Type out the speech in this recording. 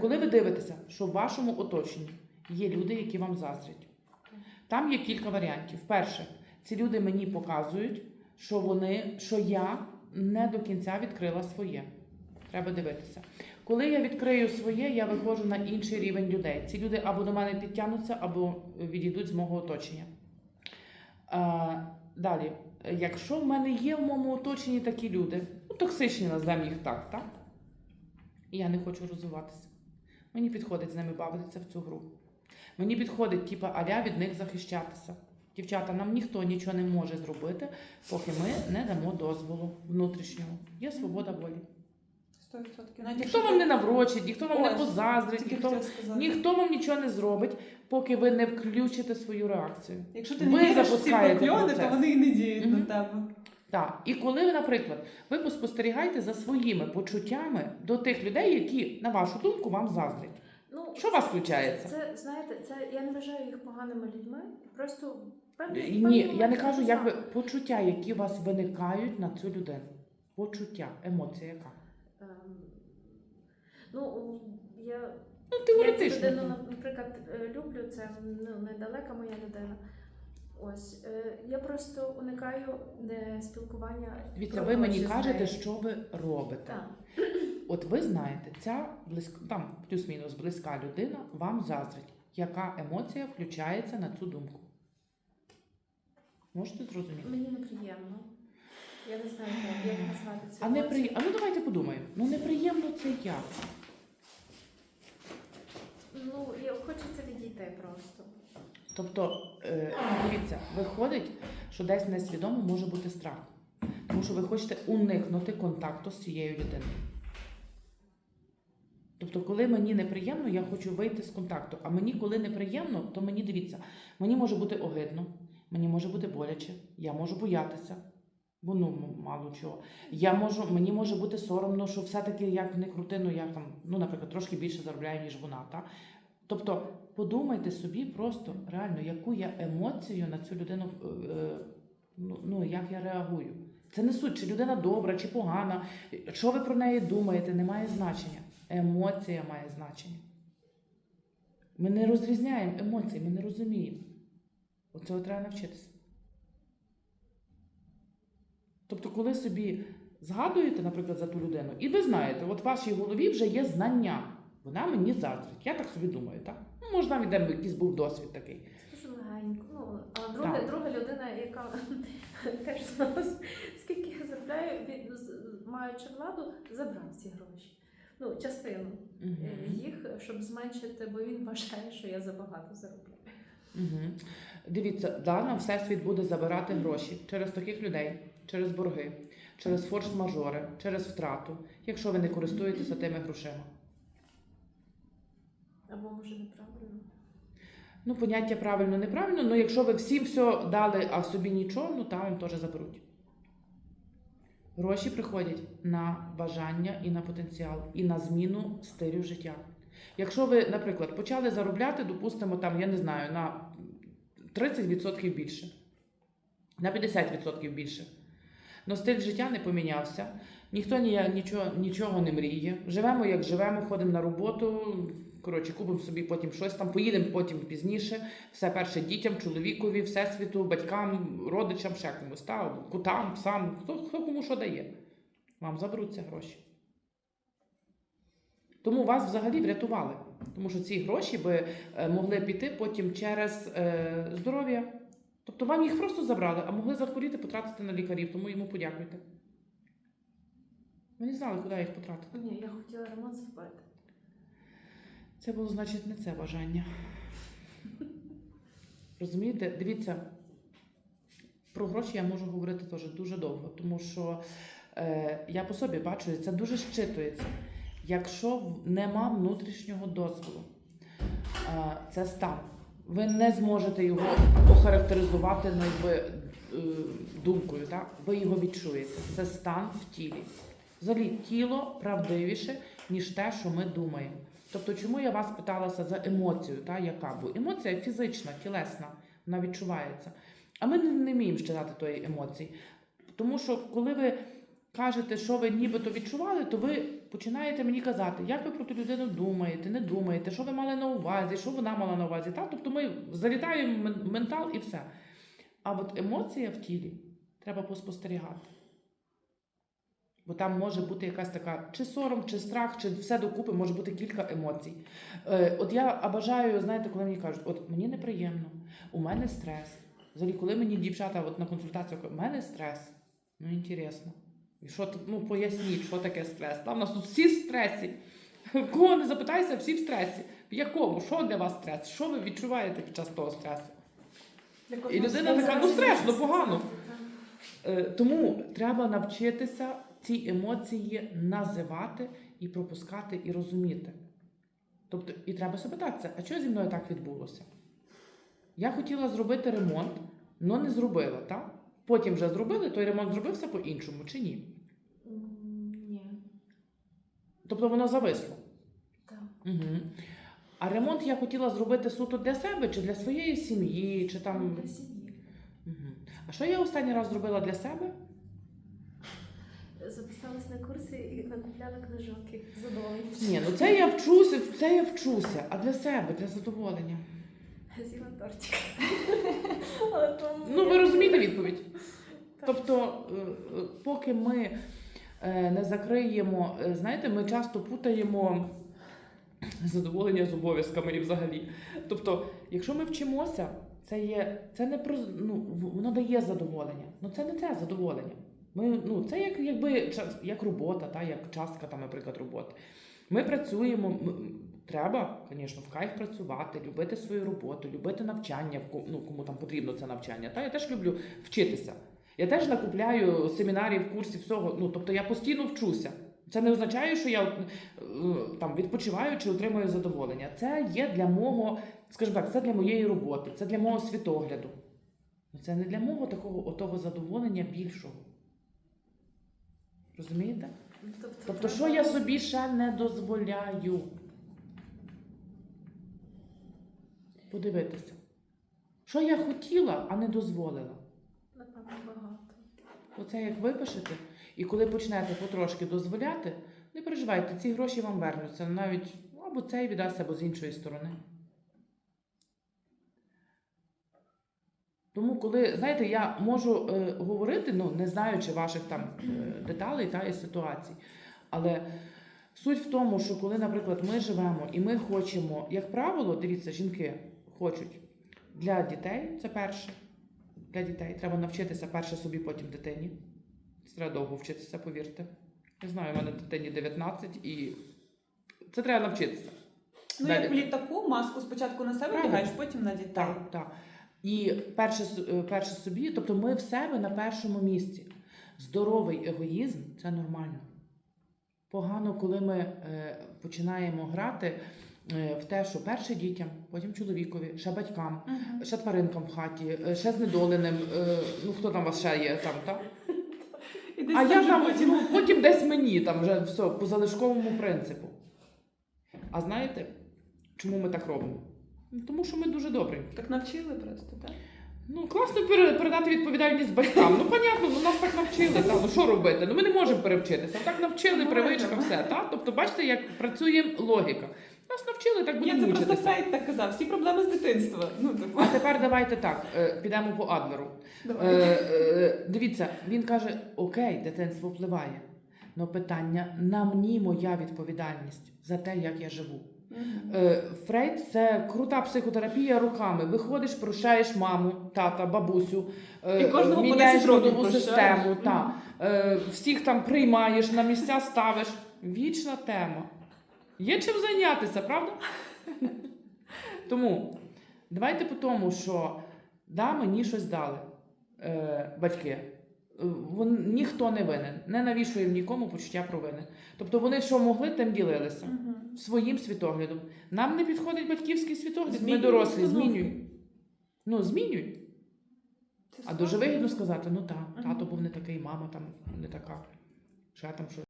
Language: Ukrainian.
Коли ви дивитеся, що в вашому оточенні є люди, які вам заздрять, там є кілька варіантів. Перше, ці люди мені показують, що вони, що я не до кінця відкрила своє. Треба дивитися. Коли я відкрию своє, я виходжу на інший рівень людей. Ці люди або до мене підтягнуться, або відійдуть з мого оточення. А, далі, якщо в мене є в моєму оточенні такі люди, ну, токсичні назвемо їх так, так? Я не хочу розвиватися. Мені підходить з ними бавитися в цю гру. Мені підходить, типа, аля від них захищатися. Дівчата, нам ніхто нічого не може зробити, поки ми не дамо дозволу внутрішнього. Є свобода волі. 100%. Навіть Ніхто вам не наврочить, ніхто вам не Ось, позаздрить, тільки ніхто, хотіла сказати. ніхто вам нічого не зробить, поки ви не включите свою реакцію. Якщо ти Ви не віриш в ці запускаєте процес. то вони і не діють Мгм. на тебе. Так, і коли ви, наприклад, ви поспостерігаєте за своїми почуттями до тих людей, які, на вашу думку, вам заздрять. Ну, Що у вас включається? Це, знаєте, це я не вважаю їх поганими людьми. Просто певні, Ні, певні я не кажу, як ви почуття, які у вас виникають на цю людину. Почуття, емоція яка? Ем, Ну, я, Ну, я цю теоретично. людину, наприклад, е, люблю, це ну, недалека моя людина. Ось е, я просто уникаю е, спілкування. Дивіться, ви мені кажете, що ви робите. Так. От ви знаєте, ця близько, там плюс-мінус близька людина вам заздрить. Яка емоція включається на цю думку? Можете зрозуміти? Мені неприємно. Я не знаю, як, назвати це. А непри... а ну давайте подумаємо. Ну неприємно це як? Ну, я хочеться відійти просто. Тобто, е, дивіться, виходить, що десь несвідомо може бути страх. Тому що ви хочете уникнути контакту з цією людиною. Тобто, коли мені неприємно, я хочу вийти з контакту. А мені, коли неприємно, то мені дивіться, мені може бути огидно, мені може бути боляче, я можу боятися. Бо ну мало чого. Я можу, мені може бути соромно, що все-таки як не крути, ну я там, ну, наприклад, трошки більше заробляю, ніж вона. Та? Тобто подумайте собі просто реально, яку я емоцію на цю людину, е, е, ну, ну як я реагую. Це не суть, чи людина добра, чи погана, що ви про неї думаєте, не має значення. Емоція має значення. Ми не розрізняємо емоції, ми не розуміємо. Оцього треба навчитися. Тобто, коли собі згадуєте, наприклад, за ту людину, і ви знаєте, от в вашій голові вже є знання. Вона мені заздрить. Я так собі думаю, так? Може, навіть де якийсь був досвід такий. Дуже легенько. Ну, а друга, Так. друга людина, яка теж знала, скільки я заробляю, він, з- маючи владу, забрав ці гроші. Ну, частину е, їх, щоб зменшити, бо він вважає, що я забагато заробляю. Угу. Дивіться, да, нам всесвіт буде забирати гроші через таких людей, через борги, через форс-мажори, через втрату, якщо ви не користуєтеся тими грошима. Або може неправильно. Ну, поняття правильно, неправильно, ну якщо ви всім все дали, а собі нічого, ну там їм теж заберуть. Гроші приходять на бажання і на потенціал, і на зміну стилю життя. Якщо ви, наприклад, почали заробляти, допустимо, там, я не знаю, на 30% більше, на 50% більше. Но стиль життя не помінявся, ніхто ні, нічого, нічого не мріє. Живемо, як живемо, ходимо на роботу. Коротше, купимо собі потім щось там, поїдемо потім пізніше. Все перше дітям, чоловікові, всесвіту, батькам, родичам, ще комусь, та, кутам, псам, хто, хто кому що дає. Вам заберуться гроші. Тому вас взагалі врятували. Тому що ці гроші би е, могли піти потім через е, здоров'я. Тобто вам їх просто забрали, а могли захворіти, потратити на лікарів, тому йому подякуйте. Ви не знали, куди їх потратити. Ні, я хотіла ремонт зробити. Це було, значить, не це бажання. Розумієте? Дивіться, про гроші я можу говорити теж дуже довго, тому що е, я по собі бачу, це дуже щитується. Якщо нема внутрішнього дозволу, е, це стан. Ви не зможете його охарактеризувати ну, якби, е, думкою, так? ви його відчуєте. Це стан в тілі. Взагалі, тіло правдивіше, ніж те, що ми думаємо. Тобто, чому я вас питалася за емоцію, та, яка? Бо емоція фізична, тілесна, вона відчувається. А ми не, вміємо щитати тої емоції. Тому що, коли ви кажете, що ви нібито відчували, то ви починаєте мені казати, як ви про ту людину думаєте, не думаєте, що ви мали на увазі, що вона мала на увазі. Та? Тобто ми залітаємо ментал і все. А от емоція в тілі треба поспостерігати. Бо там може бути якась така чи сором, чи страх, чи все докупи, може бути кілька емоцій. Е, от я бажаю, знаєте, коли мені кажуть, от мені неприємно, у мене стрес. Взагалі, коли мені дівчата от на консультацію кажуть, у мене стрес, ну інтересно. І що ну поясніть, що таке стрес? Там у нас тут всі в стресі. Кого не запитайся, всі в стресі. В якому? Що для вас стрес? Що ви відчуваєте під час того стресу? І людина така, ну стрес. стрес, ну погано. Е, Тому треба навчитися ці емоції називати і пропускати, і розуміти. Тобто, і треба себе питатися, а чого зі мною так відбулося? Я хотіла зробити ремонт, але не зробила, так? Потім вже зробили, той ремонт зробився по-іншому чи ні? Ні. Тобто воно зависло. Так. Угу. А ремонт я хотіла зробити суто для себе, чи для своєї сім'ї, чи там. Для сім'ї. Угу. А що я останній раз зробила для себе? Записалась на курси і накупляла книжок задоволення. Ні, ну це я вчуся, це я вчуся, а для себе, для задоволення. З'їла тортик. Але Ну, ви розумієте відповідь? Тобто, е, е, поки ми е, не закриємо, е, знаєте, ми часто путаємо задоволення з обов'язками і взагалі. Тобто, якщо ми вчимося, це є, це не про ну, в- воно дає задоволення. Ну це не це задоволення. Ми, ну, це як, якби як робота, та, як частка, там, наприклад, роботи. Ми працюємо, треба, звісно, в кайф працювати, любити свою роботу, любити навчання, ну, кому там потрібно це навчання. Та я теж люблю вчитися. Я теж накупляю семінарів, курсів, всього. Ну, тобто я постійно вчуся. Це не означає, що я е, там відпочиваю чи отримую задоволення. Це є для мого, скажімо так, це для моєї роботи, це для мого світогляду. Ну, Це не для мого такого отого задоволення більшого. Розумієте? Тобто, Тобто, що я собі ще не дозволяю? Подивитися. Що я хотіла, а не дозволила. Напевно, багато. Оце як випишете, і коли почнете потрошки дозволяти, не переживайте, ці гроші вам вернуться навіть ну, або цей віддасть, або з іншої сторони. Тому, коли, знаєте, я можу е, говорити, ну, не знаючи ваших там е, деталей та і ситуацій, але суть в тому, що коли, наприклад, ми живемо і ми хочемо, як правило, дивіться, жінки хочуть для дітей, це перше, для дітей. Треба навчитися перше собі, потім дитині. Це треба довго вчитися, повірте. Я знаю, у мене дитині 19 і це треба навчитися. Ну, Далі. як в літаку, маску спочатку на себе вдягаєш, потім на дітей. Так, так. І перше, е, перше собі, тобто ми в себе на першому місці. Здоровий егоїзм це нормально. Погано, коли ми е, починаємо грати е, в те, що перше дітям, потім чоловікові, ще батькам, Мгм. ще тваринкам в хаті, е, ще знедоленим. Е, ну хто там у вас ще є там, так? А я там потім- ну, потім десь мені там вже все по залишковому принципу. А знаєте, чому ми так робимо? Ну, Тому що ми дуже добрі. Так навчили просто, так? Ну, класно передати відповідальність батькам. Ну, понятно, ну, нас так навчили. Та, ну що робити? Ну ми не можемо перевчитися. Так навчили, Ну, привичка, все. Та? Тобто, бачите, як працює логіка. Нас навчили, так Ні, будемо це просто мучитися. Фрейд так казав. Всі проблеми з дитинства. Ну, типу. А тепер давайте так, е, підемо по Адлеру. Е, е, дивіться, він каже: Окей, дитинство впливає. але питання на мені моя відповідальність за те, як я живу. Е, Фрейд це крута психотерапія руками. Виходиш, прощаєш маму, тата, бабусю, е, І кожного міняєш родову систему, та, е, всіх там приймаєш, на місця ставиш. Вічна тема. Є чим зайнятися, правда? Тому давайте по тому, що да, мені щось дали е, батьки. Вон, ніхто не винен, не навішуємо нікому почуття провини. Тобто вони що могли, тим ділилися угу. своїм світоглядом. Нам не підходить батьківський світогляд, ми Змінюй дорослі, змінюй. Ну, змінюй. Це А дуже вигідно сказати, ну так, угу. тато був не такий, мама там не така. Ще там щось.